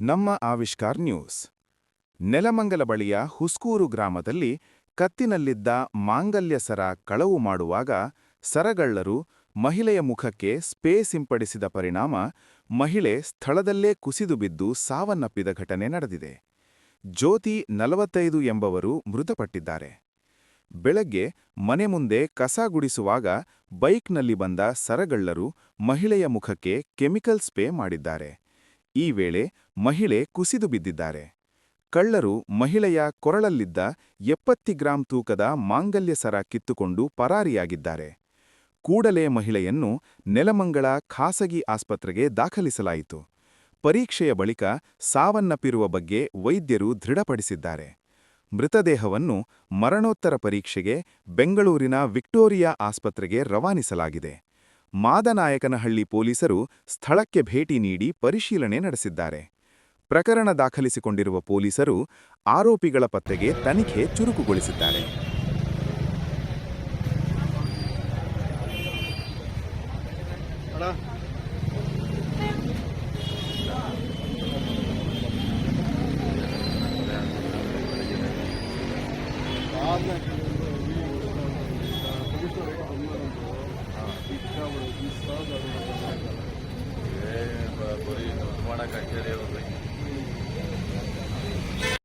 ನಮ್ಮ ಆವಿಷ್ಕಾರ್ ನ್ಯೂಸ್. ನೆಲಮಂಗಲ ಬಳಿಯ ಹುಸ್ಕೂರು ಗ್ರಾಮದಲ್ಲಿ ಕತ್ತಿನಲ್ಲಿದ್ದ ಮಾಂಗಲ್ಯ ಸರ ಕಳವು ಮಾಡುವಾಗ ಸರಗಳ್ಳರು ಮಹಿಳೆಯ ಮುಖಕ್ಕೆ ಸ್ಪೇ ಸಿಂಪಡಿಸಿದ ಪರಿಣಾಮ ಮಹಿಳೆ ಸ್ಥಳದಲ್ಲೇ ಕುಸಿದು ಬಿದ್ದು ಸಾವನ್ನಪ್ಪಿದ ಘಟನೆ ನಡೆದಿದೆ. ಜ್ಯೋತಿ ನಲವತ್ತೈದು ಎಂಬವರು ಮೃತಪಟ್ಟಿದ್ದಾರೆ. ಬೆಳಗ್ಗೆ ಮನೆ ಮುಂದೆ ಕಸ ಗುಡಿಸುವಾಗ ಬೈಕ್ನಲ್ಲಿ ಬಂದ ಸರಗಳ್ಳರು ಮಹಿಳೆಯ ಮುಖಕ್ಕೆ ಕೆಮಿಕಲ್ ಸ್ಪೇ ಮಾಡಿದ್ದಾರೆ. ಈ ವೇಳೆ ಮಹಿಳೆ ಕುಸಿದು ಬಿದ್ದಿದ್ದಾರೆ. ಕಳ್ಳರು ಮಹಿಳೆಯ ಕೊರಳಲ್ಲಿದ್ದ ಎಪ್ಪತ್ತಿ ಗ್ರಾಂ ತೂಕದ ಮಾಂಗಲ್ಯ ಸರ ಕಿತ್ತುಕೊಂಡು ಪರಾರಿಯಾಗಿದ್ದಾರೆ. ಕೂಡಲೇ ಮಹಿಳೆಯನ್ನು ನೆಲಮಂಗಳ ಖಾಸಗಿ ಆಸ್ಪತ್ರೆಗೆ ದಾಖಲಿಸಲಾಯಿತು. ಪರೀಕ್ಷೆಯ ಬಳಿಕ ಸಾವನ್ನಪ್ಪಿರುವ ಬಗ್ಗೆ ವೈದ್ಯರು ದೃಢಪಡಿಸಿದ್ದಾರೆ. ಮೃತದೇಹವನ್ನು ಮರಣೋತ್ತರ ಪರೀಕ್ಷೆಗೆ ಬೆಂಗಳೂರಿನ ವಿಕ್ಟೋರಿಯಾ ಆಸ್ಪತ್ರೆಗೆ ರವಾನಿಸಲಾಗಿದೆ. ಮಾದನಾಯಕನಹಳ್ಳಿ ಪೊಲೀಸರು ಸ್ಥಳಕ್ಕೆ ಭೇಟಿ ನೀಡಿ ಪರಿಶೀಲನೆ ನಡೆಸಿದ್ದಾರೆ. ಪ್ರಕರಣ ದಾಖಲಿಸಿಕೊಂಡಿರುವ ಪೊಲೀಸರು ಆರೋಪಿಗಳ ಪತ್ತೆಗೆ ತನಿಖೆ ಚುರುಕುಗೊಳಿಸಿದ್ದಾರೆ. ಬರೀ ದುಡ್ಡು ಮಾಡಕ್ಕೆ ಅಂತೇಳಿ ಅವ್ರು